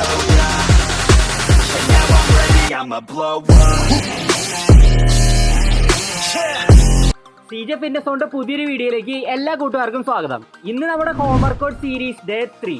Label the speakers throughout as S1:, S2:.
S1: so yeah. And now
S2: പുതിയൊരു വീഡിയോയിലേക്ക് എല്ലാ കൂട്ടുകാർക്കും സ്വാഗതം. ഇന്ന് നമ്മുടെ ഹോംവർക്കൗട്ട് സീരീസ് ഡേ ത്രീ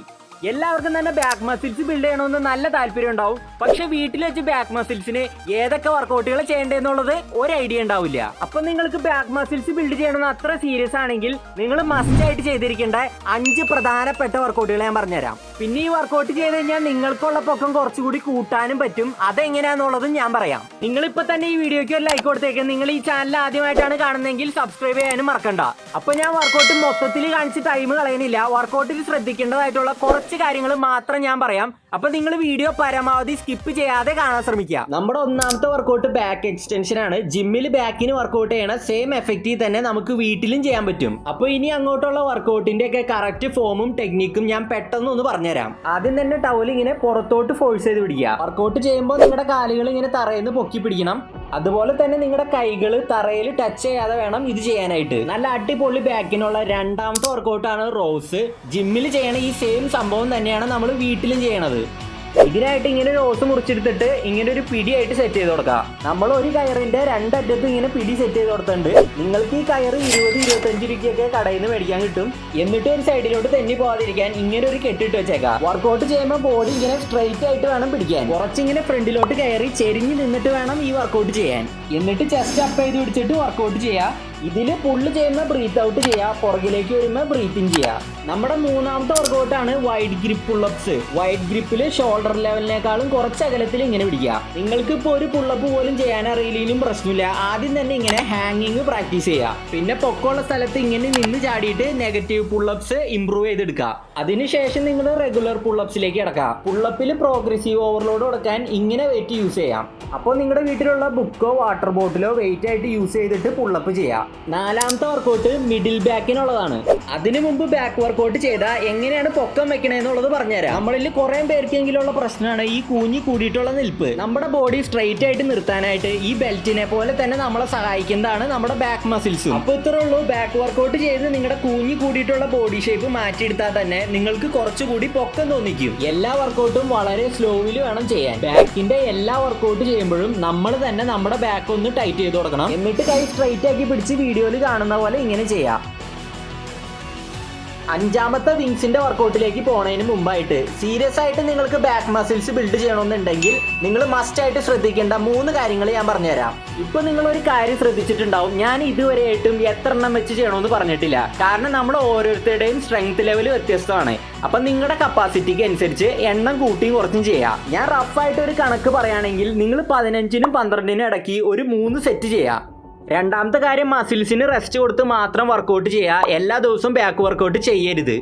S2: എല്ലാവർക്കും തന്നെ ബാക്ക് മസിൽസ് ബിൽഡ് ചെയ്യണമെന്ന് നല്ല താല്പര്യം ഉണ്ടാവും. പക്ഷെ വീട്ടിൽ വെച്ച് ബാക്ക് മസിൽസിന് ഏതൊക്കെ വർക്കൗട്ടുകൾ ചെയ്യേണ്ടതെന്നുള്ളത് ഒരു ഐഡിയ ഉണ്ടാവില്ല. അപ്പൊ നിങ്ങൾക്ക് ബാക്ക് മസിൽസ് ബിൽഡ് ചെയ്യണമെന്ന് അത്ര സീരിയസ് ആണെങ്കിൽ നിങ്ങൾ മസ്റ്റ് ആയിട്ട് ചെയ്തിരിക്കേണ്ട അഞ്ച് പ്രധാനപ്പെട്ട വർക്കൗട്ടുകൾ ഞാൻ പറഞ്ഞുതരാം. പിന്നെ ഈ വർക്കൗട്ട് ചെയ്ത് കഴിഞ്ഞാൽ നിങ്ങൾക്കുള്ള പൊക്കം കുറച്ചുകൂടി കൂട്ടാനും പറ്റും. അതെങ്ങനെയാന്നുള്ളതും ഞാൻ പറയാം. നിങ്ങൾ ഇപ്പൊ തന്നെ ഈ വീഡിയോക്ക് ഒരു ലൈക്ക് കൊടുത്തേക്ക്. നിങ്ങൾ ഈ ചാനൽ ആദ്യമായിട്ടാണ് കാണുന്നതെങ്കിൽ സബ്സ്ക്രൈബ് ചെയ്യാനും മറക്കണ്ട. അപ്പൊ ഞാൻ വർക്കൗട്ട് മൊത്തത്തിൽ കാണിച്ച് ടൈം കളയുന്നില്ല വർക്കൗട്ടിൽ ശ്രദ്ധിക്കേണ്ടതായിട്ടുള്ള കുറച്ച് കാര്യങ്ങൾ മാത്രം ഞാൻ പറയാം. അപ്പൊ നിങ്ങൾ വീഡിയോ പരമാവധി സ്കിപ്പ് ചെയ്യാതെ കാണാൻ ശ്രമിക്കുക. നമ്മുടെ ഒന്നാമത്തെ വർക്കൗട്ട് ബാക്ക് എക്സ്റ്റൻഷൻ ആണ്. ജിമ്മിൽ ബാക്കിന് വർക്കൗട്ട് ചെയ്യണ സെയിം എഫക്റ്റീവ് തന്നെ നമുക്ക് വീട്ടിലും ചെയ്യാൻ പറ്റും. അപ്പൊ ഇനി അങ്ങോട്ടുള്ള വർക്കൗട്ടിന്റെ ഒക്കെ കറക്റ്റ് ഫോമും ടെക്നിക്കും ഞാൻ പെട്ടെന്ന് ഒന്ന് പറഞ്ഞുതരാം ആദ്യം തന്നെ ടവൽ ഇങ്ങനെ പുറത്തോട്ട് ഫോഴ്സ് ചെയ്ത് പിടിക്കുക. വർക്കൗട്ട് ചെയ്യുമ്പോൾ നിങ്ങളുടെ കാലുകൾ ഇങ്ങനെ തറയിൽ നിന്ന് പൊക്കി പിടിക്കണം. അതുപോലെ തന്നെ നിങ്ങളുടെ കൈകൾ തറയിൽ ടച്ച് ചെയ്യാതെ വേണം ഇത് ചെയ്യാനായിട്ട്. നല്ല അടിപൊളി ബാക്കിനുള്ള രണ്ടാമത്തെ വർക്കൗട്ടാണ് റോസ്. ജിമ്മിൽ ചെയ്യണ ഈ സെയിം സംഭവം തന്നെയാണ് നമ്മൾ വീട്ടിലും ചെയ്യണത്. ഇതിനായിട്ട് ഇങ്ങനെ ഒരു ഓസ് മുറിച്ചെടുത്തിട്ട് ഇങ്ങനെ ഒരു പിടിയായിട്ട് സെറ്റ് ചെയ്ത് കൊടുക്കാം. നമ്മൾ ഒരു കയറിന്റെ രണ്ടറ്റത്ത് ഇങ്ങനെ പിടി സെറ്റ് ചെയ്ത് കൊടുത്തിട്ടുണ്ട്. നിങ്ങൾക്ക് ഈ കയറ് ഇരുപത് ഇരുപത്തഞ്ച് രൂപയ്ക്കൊക്കെ കടയിൽ നിന്ന് മേടിക്കാൻ കിട്ടും. എന്നിട്ട് ഒരു സൈഡിലോട്ട് തെന്നി പോകാതിരിക്കാൻ ഇങ്ങനെ ഒരു കെട്ടിട്ട് വെച്ചേക്കാം. വർക്കൗട്ട് ചെയ്യുമ്പോൾ ബോഡി ഇങ്ങനെ സ്ട്രൈറ്റ് ആയിട്ട് വേണം പിടിക്കാൻ. കുറച്ചിങ്ങനെ ഫ്രണ്ടിലോട്ട് കയറി ചെരിഞ്ഞ് നിന്നിട്ട് വേണം ഈ വർക്കൗട്ട് ചെയ്യാൻ. എന്നിട്ട് ചെസ്റ്റ് അപ്പ് ചെയ്ത് പിടിച്ചിട്ട് വർക്കൗട്ട് ചെയ്യാം. ഇതിൽ പുള്ള് ചെയ്യുമ്പോൾ ബ്രീത്ത് ഔട്ട് ചെയ്യുക പുറകിലേക്ക് വരുമ്പോൾ ബ്രീത്തിങ് ചെയ്യുക നമ്മുടെ മൂന്നാമത്തെ വർക്കൗട്ടാണ് വൈഡ് ഗ്രിപ്പ് പുള്ളപ്സ് വൈഡ് ഗ്രിപ്പിൽ ഷോൾഡർ ലെവലിനേക്കാളും കുറച്ച് അകലത്തിൽ ഇങ്ങനെ പിടിക്കുക നിങ്ങൾക്ക് ഇപ്പോൾ ഒരു പുള്ളപ്പ് പോലും ചെയ്യാൻ അറിയില്ലെങ്കിലും പ്രശ്നമില്ല. ആദ്യം തന്നെ ഇങ്ങനെ ഹാങ്ങിങ് പ്രാക്ടീസ് ചെയ്യുക പിന്നെ പൊക്കമുള്ള സ്ഥലത്ത് ഇങ്ങനെ നിന്ന് ചാടിയിട്ട് നെഗറ്റീവ് പുള്ളപ്സ് ഇമ്പ്രൂവ് ചെയ്തെടുക്കുക അതിനുശേഷം നിങ്ങൾ റെഗുലർ പുള്ളപ്സിലേക്ക് കിടക്കുക പുള്ളപ്പിൽ പ്രോഗ്രസീവ് ഓവർലോഡ് കൊടുക്കാൻ ഇങ്ങനെ വെയിറ്റ് യൂസ് ചെയ്യാം. അപ്പോൾ നിങ്ങളുടെ വീട്ടിലുള്ള ബുക്കോ വാട്ടർ ബോട്ടിലോ വെയിറ്റ് ആയിട്ട് യൂസ് ചെയ്തിട്ട് പുള്ളപ്പ് ചെയ്യാം. നാലാമത്തെ വർക്കൗട്ട് മിഡിൽ ബാക്കിനുള്ളതാണ് അതിനു മുമ്പ് ബാക്ക് വർക്കൗട്ട് ചെയ്താൽ എങ്ങനെയാണ് പൊക്കം വെക്കണേന്നുള്ളത് പറഞ്ഞുതരാം. നമ്മളിൽ കുറെ പേർക്കെങ്കിലുള്ള പ്രശ്നമാണ് ഈ കൂഞ്ഞി കൂടിയിട്ടുള്ള നിൽപ്പ്. നമ്മുടെ ബോഡി സ്ട്രെയിറ്റ് ആയിട്ട് നിർത്താനായിട്ട് ഈ ബെൽറ്റിനെ പോലെ തന്നെ നമ്മളെ സഹായിക്കുന്നതാണ് നമ്മുടെ ബാക്ക് മസിൽസ് അപ്പോൾ ഇത്രേ ഉള്ളൂ. ബാക്ക് വർക്കൗട്ട് ചെയ്ത് നിങ്ങളുടെ കൂഞ്ഞി കൂടിയിട്ടുള്ള ബോഡി ഷേപ്പ് മാറ്റിയെടുത്താൽ തന്നെ നിങ്ങൾക്ക് കുറച്ചുകൂടി പൊക്കം തോന്നിക്കും. എല്ലാ വർക്കൗട്ടും വളരെ സ്ലോവിൽ വേണം ചെയ്യാൻ. ബാക്കിന്റെ എല്ലാ വർക്കൗട്ട് ചെയ്യുമ്പോഴും നമ്മൾ തന്നെ നമ്മുടെ ബാക്ക് ഒന്ന് ടൈറ്റ് ചെയ്ത് കൊടുക്കണം എന്നിട്ട് കൈ സ്ട്രൈറ്റ് ആക്കി പിടിച്ച് വീഡിയോയിൽ കാണുന്ന പോലെ ഇങ്ങനെ ചെയ്യാം. അഞ്ചാമത്തെ വിങ്സിന്റെ വർക്കൗട്ടിലേക്ക് പോണതിന് മുമ്പായിട്ട് സീരിയസ് ആയിട്ട് നിങ്ങൾക്ക് ബാക്ക് മസിൽസ് ബിൽഡ് ചെയ്യണമെന്നുണ്ടെങ്കിൽ നിങ്ങൾ മസ്റ്റ് ആയിട്ട് ശ്രദ്ധിക്കേണ്ട മൂന്ന് കാര്യങ്ങൾ ഞാൻ പറഞ്ഞുതരാം. ഇപ്പൊ നിങ്ങൾ ഒരു കാര്യം ശ്രദ്ധിച്ചിട്ടുണ്ടാവും. ഞാൻ ഇതുവരെയായിട്ടും എത്ര എണ്ണം വെച്ച് ചെയ്യണമെന്ന് പറഞ്ഞിട്ടില്ല. കാരണം നമ്മൾ ഓരോരുത്തരുടെയും സ്ട്രെങ്ത് ലെവൽ വ്യത്യസ്തമാണ്. അപ്പൊ നിങ്ങളുടെ കപ്പാസിറ്റിക്ക് അനുസരിച്ച് എണ്ണം കൂട്ടിയും കുറച്ചും ചെയ്യാം. ഞാൻ റഫായിട്ട് ഒരു കണക്ക് പറയുകയാണെങ്കിൽ നിങ്ങൾ പതിനഞ്ചിനും പന്ത്രണ്ടിനും ഇടയ്ക്ക് ഒരു മൂന്ന് സെറ്റ് ചെയ്യാം. രണ്ടാമത്തെ കാര്യം മസിൽസിന് റെസ്റ്റ് കൊടുത്ത് മാത്രം വർക്കൗട്ട് ചെയ്യുക എല്ലാ ദിവസവും ബാക്ക് വർക്കൗട്ട് ചെയ്യരുത്.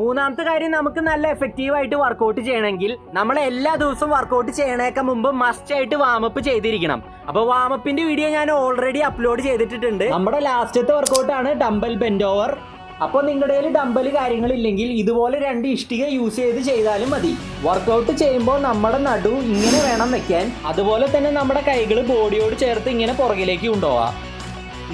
S2: മൂന്നാമത്തെ കാര്യം നമുക്ക് നല്ല എഫക്റ്റീവ് ആയിട്ട് വർക്കൗട്ട് ചെയ്യണമെങ്കിൽ നമ്മൾ എല്ലാ ദിവസവും വർക്കൗട്ട് ചെയ്യണേക്കാൾ മുമ്പ് മസ്റ്റ് ആയിട്ട് വാമപ്പ് ചെയ്തിരിക്കണം. അപ്പൊ വാമപ്പിന്റെ വീഡിയോ ഞാൻ ഓൾറെഡി അപ്ലോഡ് ചെയ്തിട്ടുണ്ട് നമ്മുടെ ലാസ്റ്റത്തെ വർക്കൗട്ടാണ് ഡംബൽ ബെൻഡ് ഓവർ അപ്പോൾ നിങ്ങളുടെ കയ്യിൽ ഡമ്പൽ കാര്യങ്ങളില്ലെങ്കിൽ ഇതുപോലെ രണ്ട് ഇഷ്ടിക യൂസ് ചെയ്ത് ചെയ്താലും മതി. വർക്കൗട്ട് ചെയ്യുമ്പോൾ നമ്മുടെ നടു ഇങ്ങനെ വേണം വെക്കാൻ. അതുപോലെ തന്നെ നമ്മുടെ കൈകൾ ബോഡിയോട് ചേർത്ത് ഇങ്ങനെ പുറകിലേക്ക് കൊണ്ടുപോവാം.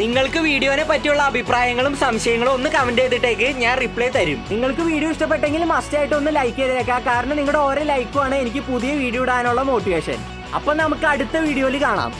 S2: നിങ്ങൾക്ക് വീഡിയോനെ പറ്റിയുള്ള അഭിപ്രായങ്ങളും സംശയങ്ങളും ഒന്ന് കമന്റ് ചെയ്തിട്ടേക്ക് ഞാൻ റിപ്ലൈ തരും. നിങ്ങൾക്ക് വീഡിയോ ഇഷ്ടപ്പെട്ടെങ്കിൽ മസ്റ്റ് ആയിട്ട് ഒന്ന് ലൈക്ക് ചെയ്തേക്കാം. കാരണം നിങ്ങളുടെ ഓരോ ലൈക്കുമാണ് എനിക്ക് പുതിയ വീഡിയോ ഇടാനുള്ള മോട്ടിവേഷൻ അപ്പൊ നമുക്ക് അടുത്ത വീഡിയോയിൽ കാണാം.